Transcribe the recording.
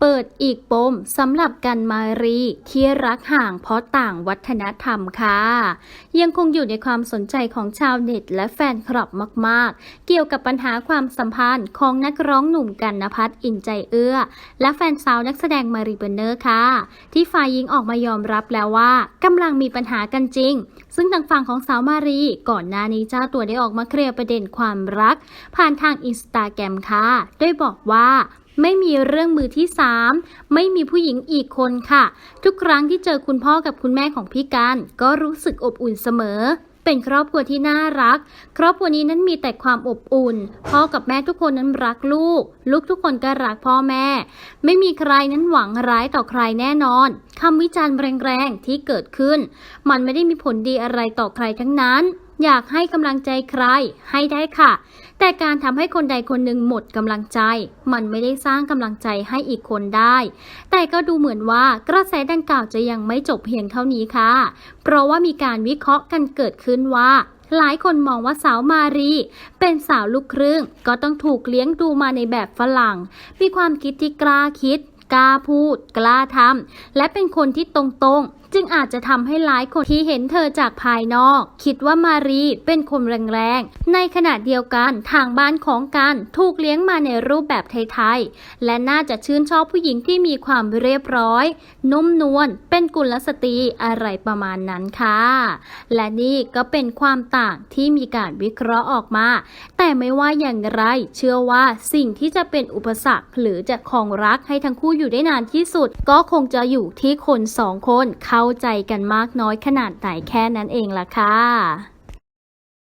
เปิดอีกปมสำหรับกันมารีที่รักห่างเพราะต่างวัฒนธรรมค่ะ ยังคงอยู่ในความสนใจของชาวเน็ตและแฟนคลับมาก ๆ เกี่ยวกับปัญหาความสัมพันธ์ของนักร้องหนุ่มกันนภัทรอินใจเอื้อ และแฟนสาวนักแสดงมารีเบอร์เนอร์ค่ะ ที่ฝ่ายหญิงออกมายอมรับแล้วว่ากำลังมีปัญหากันจริง ซึ่งทางฝั่งของสาวมารีก่อนหน้านี้เจ้าตัวได้ออกมาเคลียร์ประเด็นความรัก ผ่านทางอินสตาแกรมค่ะโดยบอกว่า ไม่มีเรื่องมือที่ 3 ไม่มีผู้หญิงอีกคนค่ะ ทุกครั้งที่เจอคุณพ่อกับคุณแม่ของพี่การก็รู้สึกอบอุ่นเสมอเป็นครอบครัวที่น่ารัก ครอบครัวนี้นั้นมีแต่ความอบอุ่น พ่อกับแม่ทุกคนนั้นรักลูก ลูกทุกคนก็รักพ่อแม่ ไม่มีใครนั้นหวังร้ายต่อใครแน่นอนคำวิจารณ์แรงๆที่เกิดขึ้น มันไม่ได้มีผลดีอะไรต่อใครทั้งนั้น อยากให้กำลังใจใครให้ได้ค่ะ แต่การทำให้คนใดคนหนึ่งหมดกำลังใจ มันไม่ได้สร้างกำลังใจให้อีกคนได้ แต่ก็ดูเหมือนว่ากระแสดังกล่าวจะยังไม่จบเพียงเท่านี้ค่ะ เพราะว่ามีการวิเคราะห์กันเกิดขึ้นว่าหลายคนมองว่าสาวมารี เป็นสาวลูกครึ่ง ก็ต้องถูกเลี้ยงดูมาในแบบฝรั่ง มีความคิดที่กล้าคิด กล้าพูด กล้าทำและเป็นคนที่ตรงๆ จึงอาจจะทำให้หลายคนที่เห็นเธอจากภายนอก คิดว่ามารีเป็นคนแรงๆ ในขณะเดียวกันทางบ้านของกันถูกเลี้ยงมาในรูปแบบไทยๆ และน่าจะชื่นชอบผู้หญิงที่มีความเรียบร้อย นุ่มนวลเป็นกุลสตรีอะไรประมาณนั้นค่ะ และนี่ก็เป็นความต่างที่มีการวิเคราะห์ออกมา แต่ไม่ว่าอย่างไร เชื่อว่าสิ่งที่จะเป็นอุปสรรคหรือจะคองรักให้ทั้งคู่อยู่ได้นานที่สุด ก็คงจะอยู่ที่คนสองคนเข้าใจกันมากน้อยขนาดไหนแค่นั้นเองล่ะค่ะ